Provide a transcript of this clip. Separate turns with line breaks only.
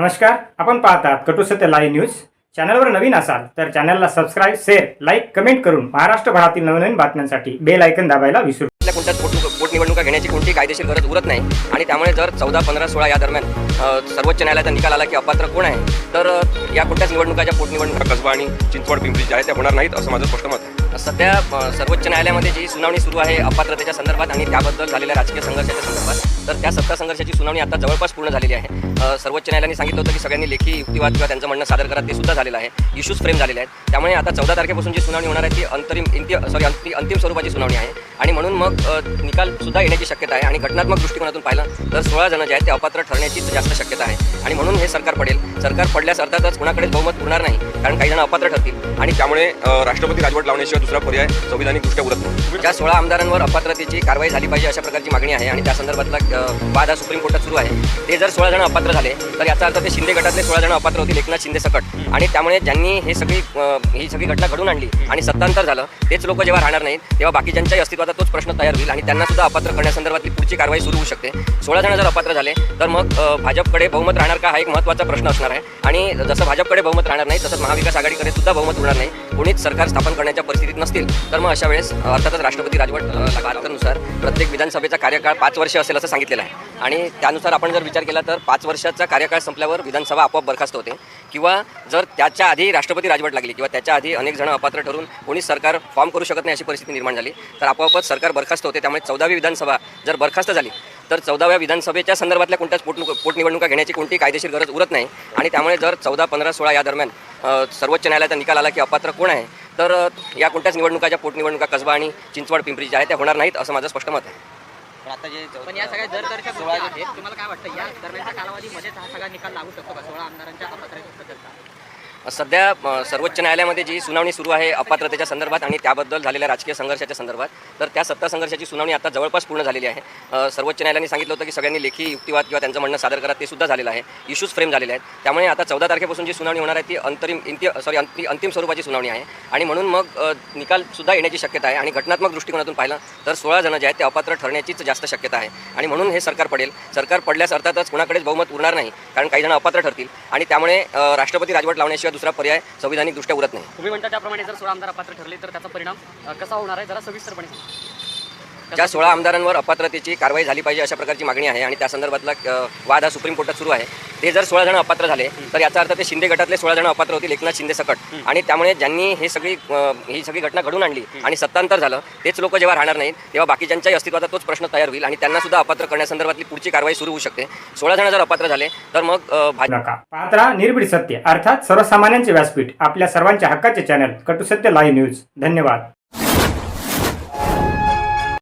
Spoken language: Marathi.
नमस्कार आपण पाहतात कटू सत्य लाईव्ह न्यूज चॅनलवर नवीन असाल तर चॅनलला सबस्क्राईब शेअर लाईक कमेंट करून महाराष्ट्रभरातील नवनवीन बातम्यांसाठी बेल ऐकन दाबायला विसरू
कोणत्या कोणत्याच पोटनिवडणुका घेण्याची कोणती कायदेशीर गरज उरत नाही. आणि त्यामुळे जर चौदा पंधरा सोळा या दरम्यान सर्वोच्च न्यायालयाचा निकाल आला की अपात्र कोण आहे? तर या कोणत्याच निवडणुकाच्या पोटनिवडणुका.
कसबा आणि चिंचवड पिंपरी जे आहे त्या होणार नाहीत असं माझं स्पष्ट मत आहे.
सध्या सर्वोच्च न्यायालयामध्ये जी सुनावणी सुरू आहे अपात्रतेच्या संदर्भात आणि त्याबद्दल झालेल्या राजकीय संघर्षाच्या संदर्भात तर त्या सत्ता संघर्षाची सुनावणी आता जवळपास पूर्ण झालेली आहे. सर्वोच्च न्यायालयाने सांगितलं होतं की सगळ्यांनी लेखी युक्तिवाद किंवा त्यांचं म्हणणं सादर करा ते सुद्धा झालेलं आहे. इश्यूज फ्रेम झालेले आहेत. त्यामुळे आता चौदा तारखेपासून जी सुनावणी होणार आहे ती अंतरिम इंति सॉरी अंति अंतिम स्वरूपाची सुनावणी आहे. आणि म्हणून मग निकाल सुद्धा येण्याची शक्यता आहे. आणि घटनात्मक दृष्टिकोनातून पाहिलं तर सोळा जण जे आहेत ते अपात्र ठरण्याचीच जास्त शक्यता आहे. आणि म्हणून हे सरकार पडेल. सरकार पडल्यास अर्थातच कुणाकडेच बहुमत उरणार नाही कारण काही जण अपात्र ठरतील.
आणि त्यामुळे राष्ट्रपती राजवट लावण्याशिवाय दुसरा पर्याय संविधानिक दृष्ट्या उरत नाही.
ज्या सोळा आमदारांवर अपात्रतेची कारवाई झाली पाहिजे अशा प्रकारची मागणी आहे आणि त्या संदर्भातला वाद हा सुप्रीम कोर्टात सुरू आहे. ते जर सोळा जण अपात्र झाले तर याचा अर्थ ते शिंदे गटातले सोळा जण अपात्र होतील एकनाथ शिंदे सकट. आणि त्यामुळे ज्यांनी हे सगळी ही सगळी घटना घडून आणली आणि सत्तांतर झालं तेच लोक जेव्हा राहणार नाहीत तेव्हा बाकीच्यांच्याही अस्तित्वाचा तोच प्रश्न तयार होईल आणि त्यांना सुद्धा अपात्र करण्यासंदर्भातली पुढची कारवाई सुरू होऊ शकते. सोळा जण जर अपात्र झाले तर मग भाजपकडे बहुमत राहणार का? हा एक महत्त्वाचा प्रश्न असणार आहे. आणि जसं भाजपकडे बहुमत राहणार नाही तसंच महाविकास आघाडीकडे सुद्धा बहुमत होणार नाही. कोणीच सरकार स्थापन करण्याच्या परिस्थितीत नसतील. तर मग अशा वेळेस अर्थातच राष्ट्रपती राजवट अ, प्रत्येक विधानसभेचा कार्यकाळ पाच वर्ष असेल असं सांगितलेलं आहे. आणि त्यानुसार आपण जर विचार केला तर पाच वर्षाचा कार्यकाळ संपल्यावर विधानसभा आपोआप बरखास्त होते. किंवा जर त्याच्या आधी राष्ट्रपती राजवट लागली किंवा त्याच्या आधी अनेक जण अपात्र ठरून कोणीच सरकार फॉर्म करू शकत नाही अशी परिस्थिती निर्माण झाली तर आपोआपच सरकार बरखास्त होते. त्यामुळे चौदावी विधानसभा जर बरखास्त झाली तर चौदाव्या विधानसभेच्या संदर्भातल्या कोणत्याच पोट पोटनिवडणुका घेण्याची कोणती कायदेशीर गरज उरत नाही. आणि त्यामुळे जर चौदा पंधरा सोळा या दरम्यान सर्वोच्च न्यायालयाचा निकाल आला की अपात्र कोण आहे तर या कोणत्याच निवडणुकाच्या पोटनिवडणुका कसबा आणि चिंचवड पिंपरी ज्या आहेत त्या होणार नाहीत असं माझं स्पष्ट मत आहे.
पण आता जे
पण या सगळ्या दर दरच्या आहेत तुम्हाला काय वाटतं? या दरम्यानच्या कालावधीमध्येच हा सगळा निकाल लागू शकतो का सोळा आमदारांच्या अपात्र
सध्या सर्वोच्च न्यायालयामध्ये जी सुनावणी सुरू आहे अपात्रतेच्या संदर्भात आणि त्याबद्दल झालेल्या राजकीय संघर्षाच्या संदर्भात तर त्या सत्ता संघर्षाची सुनावणी आता जवळपास पूर्ण झालेली आहे. सर्वोच्च न्यायालयाने सांगितलं होतं की सगळ्यांनी लेखी युक्तिवाद किंवा त्यांचं म्हणणं सादर करा ते सुद्धा झालेलं आहे. इश्यूज फ्रेम झालेले आहेत. त्यामुळे आता चौदा तारखेपासून जी सुनावणी होणार आहे ती अंतरिम इंति सॉरी अंति अंतिम स्वरूपाची सुनावणी आहे. आणि म्हणून मग निकालसुद्धा येण्याची शक्यता आहे. आणि घटनात्मक दृष्टिकोनातून पाहिलं तर सोळा जण जे आहेत ते अपात्र ठरण्याचीच जास्त शक्यता आहे. आणि म्हणून हे सरकार पडेल. सरकार पडल्यास अर्थातच कुणाकडेच बहुमत उरणार नाही कारण काही जण अपात्र ठरतील. आणि त्यामुळे राष्ट्रपती राजवट लावण्याशिवाय दुसरा पर्याय संविधानिक दृष्ट्या उरत नाही.
तुम्ही म्हणता त्याप्रमाणे जर सोळा आमदार अपात्र ठरले तर त्याचा परिणाम कसा होणार आहे? जरा सविस्तरपणे
ज्या सोळा आमदारांवर अपात्रतेची कारवाई झाली पाहिजे अशा प्रकारची मागणी आहे आणि त्या संदर्भातला वाद हा सुप्रीम कोर्टात सुरू आहे. ते जर सोळा जण अपात्र झाले तर याचा अर्थ ते शिंदे गटातले सोळा जण अपात्र होतील एकनाथ शिंदे सकट. आणि त्यामुळे ज्यांनी हे सगळी ही सगळी घटना घडून आणली आणि सत्तांतर झालं तेच लोक जेव्हा राहणार नाहीत तेव्हा बाकीच्यांच्याही अस्तित्वाचा तोच प्रश्न तयार होईल आणि त्यांना सुद्धा अपात्र करण्यासंदर्भातली पुढची कारवाई सुरू होऊ शकते. सोळा जण जर अपात्र झाले तर मग
राहा निर्भीड सत्य. अर्थात सर्वसामान्यांचे व्यासपीठ. आपल्या सर्वांच्या हक्काचे चॅनल कटू सत्य लाईव्ह न्यूज धन्यवाद.